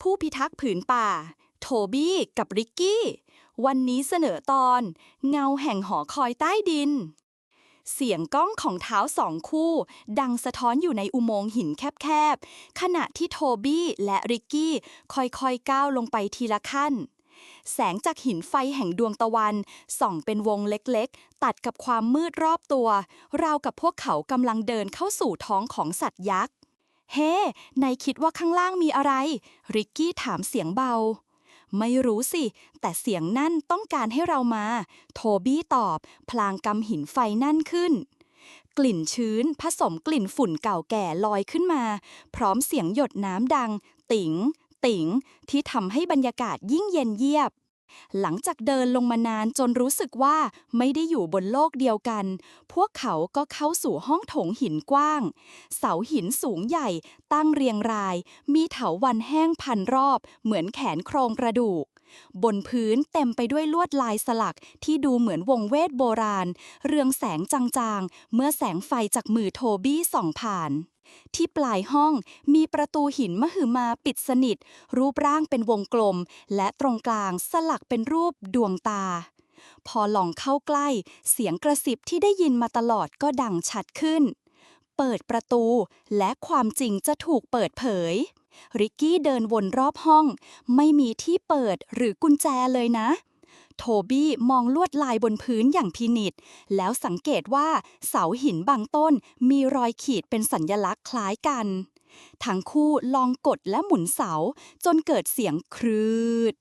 ผู้พิทักษ์ผืนป่า โทบี้กับริกกี้ วันนี้เสนอตอน เงาแห่งหอคอยใต้ดิน เสียงก้องของเท้าสองคู่ ดังสะท้อนอยู่ในอุโมงค์หินแคบๆ ขณะที่โทบี้และริกกี้ค่อยๆก้าวลงไปทีละขั้น แสงจากหินไฟแห่งดวงตะวัน ส่องเป็นวงเล็กๆ ตัดกับความมืดรอบตัว ราวกับพวกเขากำลังเดินเข้าสู่ท้องของสัตว์ยักษ์ เฮ้นายคิดว่าข้างล่างมีอะไร ริกกี้ถามเสียงเบา ไม่รู้สิ แต่เสียงนั่นต้องการให้เรามา โทบี้ตอบ พลางกำหินไฟนั่นขึ้น กลิ่นชื้นผสมกลิ่นฝุ่นเก่าแก่ลอยขึ้นมา พร้อมเสียงหยดน้ำดัง ติ๋ง ติ๋ง ที่ทำให้บรรยากาศยิ่งเย็นเยียบ หลังจากเดินลงมานานจนรู้สึกว่าไม่ได้อยู่บนโลกเดียวกัน พวกเขาก็เข้าสู่ห้องโถงหินกว้าง เสาหินสูงใหญ่ตั้งเรียงราย มีเถาวันแห้งพันรอบ เหมือนแขนโครงกระดูก บนพื้นเต็มไปด้วยลวดลายสลักที่ดูเหมือนวงเวทโบราณ เรืองแสงจางๆ เมื่อแสงไฟจากมือโทบี้ส่องผ่าน ที่ปลายห้องมีประตูหินมหึมาปิดสนิท รูปร่างเป็นวงกลม และตรงกลางสลักเป็นรูปดวงตา พอลองเข้าใกล้ เสียงกระซิบที่ได้ยินมาตลอดก็ดังชัดขึ้น เปิดประตูและความจริงจะถูกเปิดเผย ริกกี้เดินวนรอบห้อง ไม่มีที่เปิดหรือกุญแจเลยนะ โทบี้มองลวดลายบนพื้นอย่างพินิษแล้วสังเกตว่าเสาหินบางต้นมีรอยขีดเป็นสัญญลักษณ์คล้ายกัน ทั้งคู่ลองกดและหมุนเสาจนเกิดเสียงครืด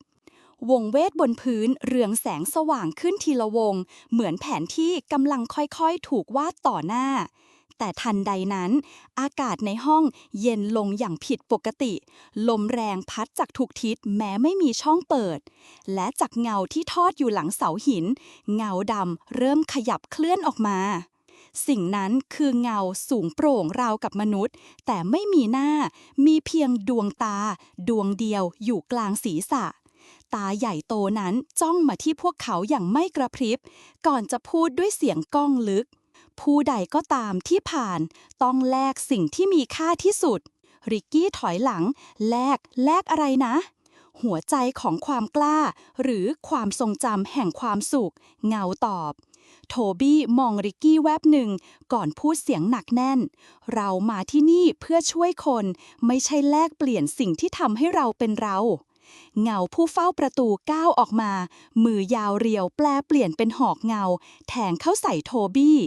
วงเวทบนพื้นเรืองแสงสว่างขึ้นทีละวง เหมือนแผนที่กำลังค่อยๆ ถูกวาดต่อหน้า แต่ทันใดนั้น อากาศในห้องเย็นลงอย่างผิดปกติ ลมแรงพัดจากทุกทิศแม้ไม่มีช่องเปิด และจากเงาที่ทอดอยู่หลังเสาหิน เงาดำเริ่มขยับเคลื่อนออกมา สิ่งนั้นคือเงาสูงโปร่งราวกับมนุษย์ แต่ไม่มีหน้า มีเพียงดวงตา ดวงเดียวอยู่กลางศีรษะตาใหญ่โตนั้นจ้องมาที่พวกเขาอย่างไม่กระพริบ ก่อนจะพูดด้วยเสียงก้องลึก ผู้ใดก็ตามที่ผ่านต้องแลกสิ่งที่มีค่าที่สุด ริกกี้ถอยหลัง แลกแลกอะไรนะ หัวใจของความกล้า หรือความทรงจำแห่งความสุข เงาตอบ โทบี้มองริกกี้แวบหนึ่ง ก่อนพูดเสียงหนักแน่น เรามาที่นี่เพื่อช่วยคน ไม่ใช่แลกเปลี่ยนสิ่งที่ทำให้เราเป็นเรา เงาผู้เฝ้าประตูก้าวออกมา มือยาวเรียวแปลเปลี่ยนเป็นหอกเงา แทงเข้าใส่โทบี้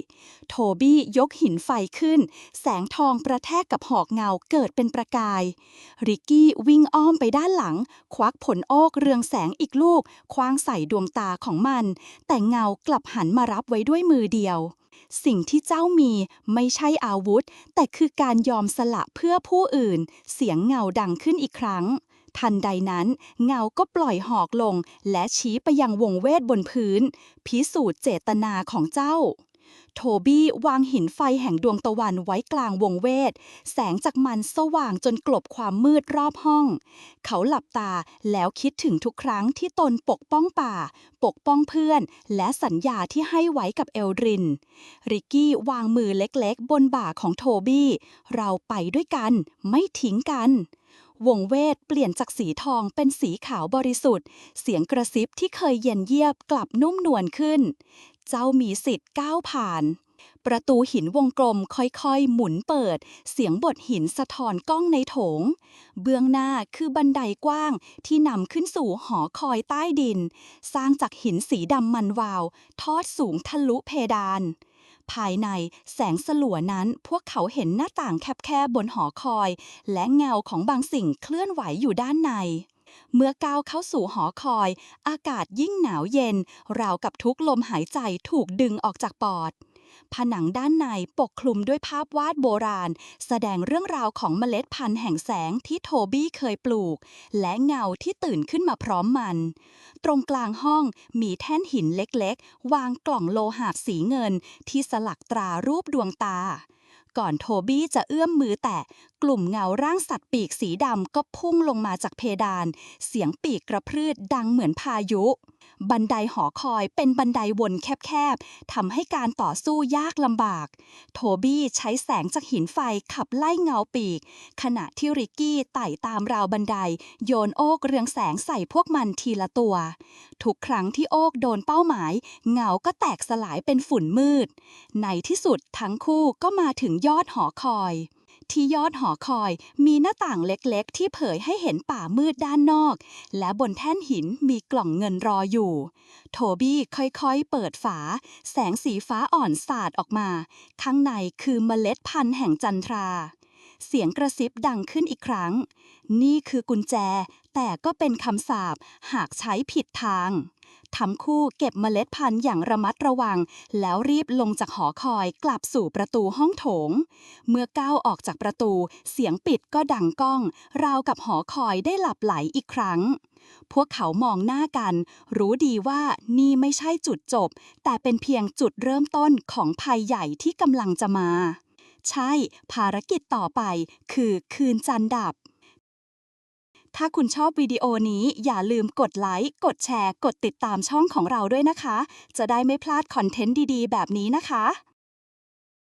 โทบี้ยกหินไฟขึ้น แสงทองประแทกกับหอกเงาเกิดเป็นประกาย ริกกี้วิ่งอ้อมไปด้านหลัง ควักผลโอกเรืองแสงอีกลูก คว้างใส่ดวงตาของมัน แต่เงากลับหันมารับไว้ด้วยมือเดียวสิ่งที่เจ้ามีไม่ใช่อาวุธ แต่คือการยอมสละเพื่อผู้อื่น เสียงเงาดังขึ้นอีกครั้ง ทันใดนั้น เงาก็ปล่อยหอกลง และชี้ไปยังวงเวทบนพื้น พิสูจน์เจตนาของเจ้า โทบี้วางหินไฟแห่งดวงตะวันไว้กลางวงเวท แสงจากมันสว่างจนกลบความมืดรอบห้อง เขาหลับตาแล้วคิดถึงทุกครั้งที่ตนปกป้องป่า ปกป้องเพื่อน และสัญญาที่ให้ไว้กับเอลริน ริกกี้วางมือเล็กๆ บนบ่าของโทบี้ เราไปด้วยกัน ไม่ทิ้งกัน วงเวทเปลี่ยนจากสีทองเป็นสีขาวบริสุทธิ์ เสียงกระซิบที่เคยเย็นเยียบกลับนุ่มนวลขึ้น เจ้ามีสิทธิ์ก้าวผ่าน ประตูหินวงกลมค่อยๆ หมุนเปิด เสียงบทหินสะท้อนกล้องในโถง เบื้องหน้าคือบันไดกว้างที่นำขึ้นสู่หอคอยใต้ดิน สร้างจากหินสีดำมันวาว ทอดสูงทะลุเพดาน ภายในแสงสลัวนั้นพวกเขาเห็นหน้าต่างแคบๆบนหอคอย และเงาของบางสิ่งเคลื่อนไหวอยู่ด้านใน เมื่อก้าวเข้าสู่หอคอย อากาศยิ่งหนาวเย็น ราวกับทุกลมหายใจถูกดึงออกจากปอด ผนังด้านในปกคลุมด้วยภาพวาดโบราณ แสดงเรื่องราวของเมล็ดพันธุ์แห่งแสงที่โทบี้เคยปลูก และเงาที่ตื่นขึ้นมาพร้อมมัน ตรงกลางห้องมีแท่นหินเล็กๆ วางกล่องโลหะสีเงิน ที่สลักตรารูปดวงตา ก่อนโทบี้จะเอื้อมมือแตะ กลุ่มเงาร่างสัตว์ปีกสีดำก็พุ่งลงมาจากเพดาน เสียงปีกกระพืดดังเหมือนพายุ บันไดหอคอยเป็นบันไดวนแคบๆทำให้การต่อสู้ยากลำบาก โทบี้ใช้แสงจากหินไฟขับไล่เงาปีก ขณะที่ริกกี้ไต่ตามราวบันได โยนโอกเรืองแสงใส่พวกมันทีละตัว ทุกครั้งที่โอกโดนเป้าหมาย เงาก็แตกสลายเป็นฝุ่นมืด ในที่สุดทั้งคู่ก็มาถึงยอดหอคอย ที่ยอดหอคอย มีหน้าต่างเล็กๆ ที่เผยให้เห็นป่ามืดด้านนอก และบนแท่นหินมีกล่องเงินรออยู่ โทบี้ค่อยๆ เปิดฝา แสงสีฟ้าอ่อนสาดออกมา ข้างในคือเมล็ดพันธุ์แห่งจันทรา เสียงกระซิบดังขึ้นอีกครั้ง นี่คือกุญแจ แต่ก็เป็นคำสาปหากใช้ผิดทาง ทั้งคู่เก็บเมล็ดพันธุ์อย่างระมัดระวัง แล้วรีบลงจากหอคอยกลับสู่ประตูห้องโถง เมื่อก้าวออกจากประตู เสียงปิดก็ดังก้อง ราวกับหอคอยได้หลับไหลอีกครั้ง พวกเขามองหน้ากัน รู้ดีว่านี่ไม่ใช่จุดจบ แต่เป็นเพียงจุดเริ่มต้นของภัยใหญ่ที่กำลังจะมา ใช่ ภารกิจต่อไปคือคืนจันดับ ถ้าคุณชอบวิดีโอนี้อย่าลืมกดไลค์ กดแชร์ กดติดตามช่องของเราด้วยนะคะ จะได้ไม่พลาดคอนเทนต์ดีๆ แบบนี้นะคะ